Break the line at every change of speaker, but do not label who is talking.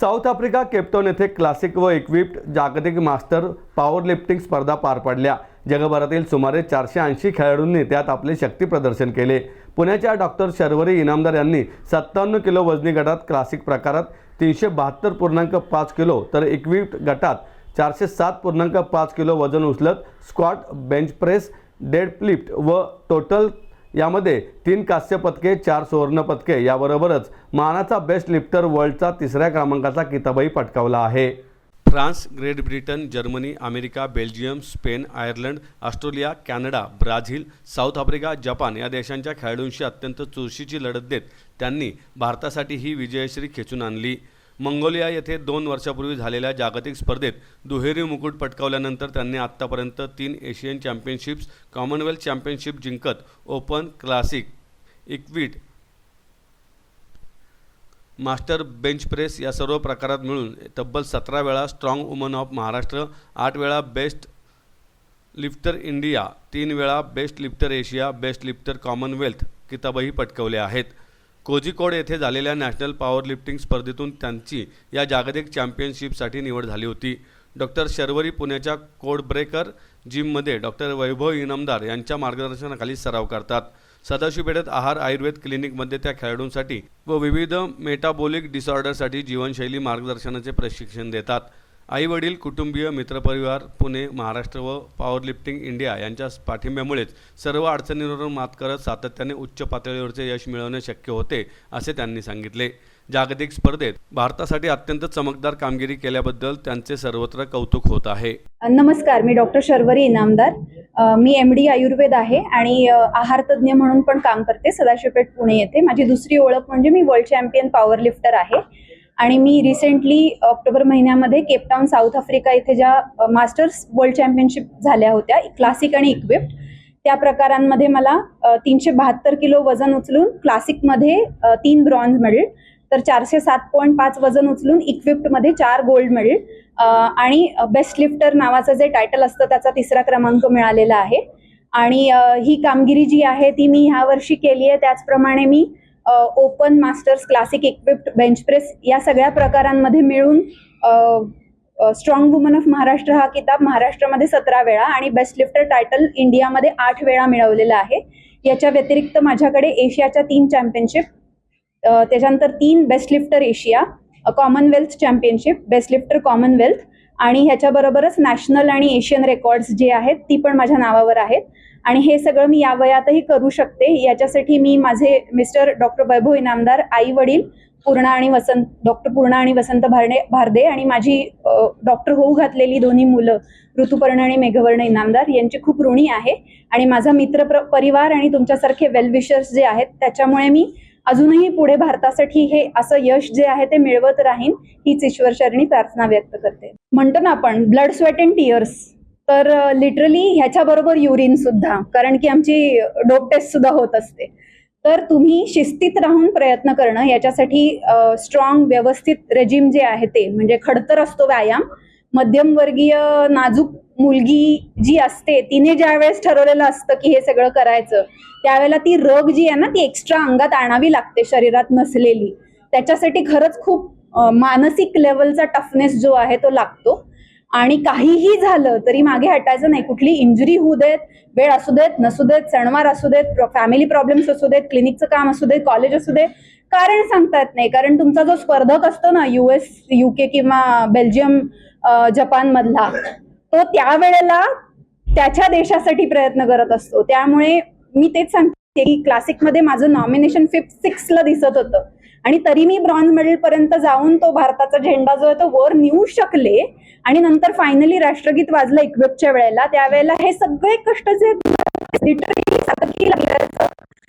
South Africa Cape Town येथे classic व equipped जागतिक मास्टर पॉवर लिफ्टिंग स्पर्धा पार पडल्या. जगभरातील सुमारे चारशे ऐंशी खेळाडूंनी त्यात आपले शक्ती प्रदर्शन केले. पुण्याच्या डॉक्टर शर्वरी इनामदार यांनी सत्तावन्न किलो वजनी गटात क्लासिक प्रकारात तीनशे बहात्तर पूर्णांक पाच किलो तर इक्विप्ड गटात चारशे सात पूर्णांक पाच किलो वजन उचलत squat bench press deadlift व टोटल यामध्ये तीन कांस्य पदके चार सुवर्ण पदके याबरोबरच मानाचा बेस्ट लिफ्टर वर्ल्डचा तिसऱ्या क्रमांकाचा किताबही पटकावला आहे. France Great Britain Germany America Belgium Spain Ireland Australia Canada Brazil South Africa Japan या देशांच्या खेळाडूंशी अत्यंत चुरशीची लढत देत त्यांनी भारतासाठी ही विजयश्री खेचून आणली. मंगोलिया येथे दोन वर्षापूर्वी झालेल्या जागतिक स्पर्धेत दुहेरी मुकुट पटकावल्यानंतर त्यांनी आत्तापर्यंत तीन एशियन चॅम्पियनशिप्स कॉमनवेल्थ चॅम्पियनशिप जिंकत open classic equipped master bench press या सर्व प्रकारात मिळून तब्बल सतरा वेळा स्ट्रॉंग वुमन ऑफ महाराष्ट्र आठ वेळा बेस्ट लिफ्टर इंडिया तीन वेळा best lifter Asia best lifter Commonwealth किताबही पटकवले आहेत. कोझिकोड येथे झालेल्या नॅशनल पॉवर लिफ्टिंग स्पर्धेतून त्यांची या जागतिक चॅम्पियनशिपसाठी निवड झाली होती. डॉक्टर शर्वरी पुण्याच्या कोड ब्रेकर जिममध्ये डॉक्टर वैभव इनामदार यांच्या मार्गदर्शनाखाली सराव करतात. सदाशिवपेठेत आहार आयुर्वेद क्लिनिकमध्ये त्या खेळाडूंसाठी व विविध मेटाबॉलिक डिसऑर्डरसाठी जीवनशैली मार्गदर्शनाचे प्रशिक्षण देतात. आई वडील कुटुंबीय मित्रपरिवार पुणे महाराष्ट्र व पॉवर लिफ्टिंग इंडिया यांच्या पाठिंब्यामुळेच सर्व अडचणींवर मात करत सातत्याने उच्च पातळीवरचे यश मिळवणे शक्य होते असे त्यांनी सांगितले. जागतिक स्पर्धेत भारतासाठी अत्यंत चमकदार कामगिरी केल्याबद्दल त्यांचे सर्वत्र कौतुक होत आहे.
नमस्कार मी डॉक्टर शर्वरी इनामदार. मी एम डी आयुर्वेद आहे आणि आहार तज्ज्ञ म्हणून पण काम करते सदाशिवपेठ पुणे येथे. माझी दुसरी ओळख म्हणजे मी वर्ल्ड चॅम्पियन पॉवर लिफ्टर आहे. आणि मी रिसेंटली ऑक्टोबर महिन्यामध्ये केपटाऊन साऊथ आफ्रिका इथे ज्या मास्टर्स वर्ल्ड चॅम्पियनशिप झाल्या होत्या क्लासिक आणि इक्विप्ड त्या प्रकारांमध्ये मला तीनशे बहात्तर किलो वजन उचलून क्लासिकमध्ये तीन ब्रॉन्झ मेडल तर चारशे सात पॉईंट पाच वजन उचलून इक्विप्टमध्ये चार गोल्ड मेडल आणि बेस्ट लिफ्टर नावाचं जे टायटल असतं त्याचा तिसरा क्रमांक मिळालेला आहे. आणि ही कामगिरी जी आहे ती मी ह्या वर्षी केली आहे त्याचप्रमाणे मी open masters classic equipped bench press या सगळ्या प्रकारांमध्ये मिळून स्ट्रॉंग वुमन ऑफ महाराष्ट्र हा किताब महाराष्ट्रामध्ये सतरा वेळा आणि बेस्ट लिफ्टर टायटल इंडियामध्ये आठ वेळा मिळवलेला आहे. याच्या व्यतिरिक्त माझ्याकडे एशियाच्या तीन चॅम्पियनशिप त्याच्यानंतर तीन best lifter Asia Commonwealth championship best lifter Commonwealth आणि ह्याच्याबरोबरच नॅशनल आणि एशियन रेकॉर्ड्स जे आहेत ती पण माझ्या नावावर आहेत. आणि हे सगळं मी या वयातही करू शकते. याच्यासाठी मी माझे मिस्टर डॉक्टर वैभव इनामदार आई वडील पूर्णा आणि वसंत डॉक्टर पूर्णा आणि वसंत भारणे भारदे आणि माझी डॉक्टर होऊ घातलेली दोन्ही मुलं ऋतुपर्ण आणि मेघवर्ण इनामदार यांची खूप ऋणी आहे. आणि माझा मित्र प्र- परिवार आणि तुमच्यासारखे वेलविशर्स जे आहेत त्याच्यामुळे मी अजूनही पुढे भारतासाठी हे असं यश जे आहे ते मिळवत राहीन हीच ईश्वरचरणी प्रार्थना व्यक्त करते. म्हणतो ना आपण ब्लड स्वेट अँड टिअर्स तर लिटरली ह्याच्याबरोबर युरिन सुद्धा कारण की आमची डोप टेस्ट सुद्धा होत असते. तर तुम्ही शिस्तीत राहून प्रयत्न करणं याच्यासाठी स्ट्रॉंग व्यवस्थित रेजिम जे आहे ते म्हणजे खडतर असतो व्यायाम. मध्यमवर्गीय नाजूक मुलगी जी असते तिने ज्या वेळेस ठरवलेलं असतं की हे सगळं करायचं त्यावेळेला ती रग जी आहे ना ती एक्स्ट्रा अंगात आणावी लागते शरीरात नसलेली. त्याच्यासाठी खरंच खूप मानसिक लेवलचा टफनेस जो आहे तो लागतो. आणि काहीही झालं तरी मागे हटायचं नाही. कुठली इंजुरी होऊ देत वेळ असू देत नसू देत सणवार असू देत फॅमिली प्रॉब्लेम्स असू देत क्लिनिकचं काम असू देत कॉलेज असू दे कारण सांगता येत नाही. कारण तुमचा जो स्पर्धक असतो ना युएस युके किंवा बेल्जियम जपान मधला तो त्यावेळेला त्याच्या देशासाठी प्रयत्न करत असतो. त्यामुळे मी तेच सांगते की क्लासिकमध्ये माझं नॉमिनेशन फिफ्थ सिक्सला दिसत होतं. आणि तरी मी ब्रॉन्झ मेडल पर्यंत जाऊन तो भारताचा झेंडा जो आहे तो वर नेऊ शकले आणि नंतर फायनली राष्ट्रगीत वाजलं इक्विपच्या वेळेला. त्यावेळेला हे सगळे कष्ट जे लिटरली लागल्याचं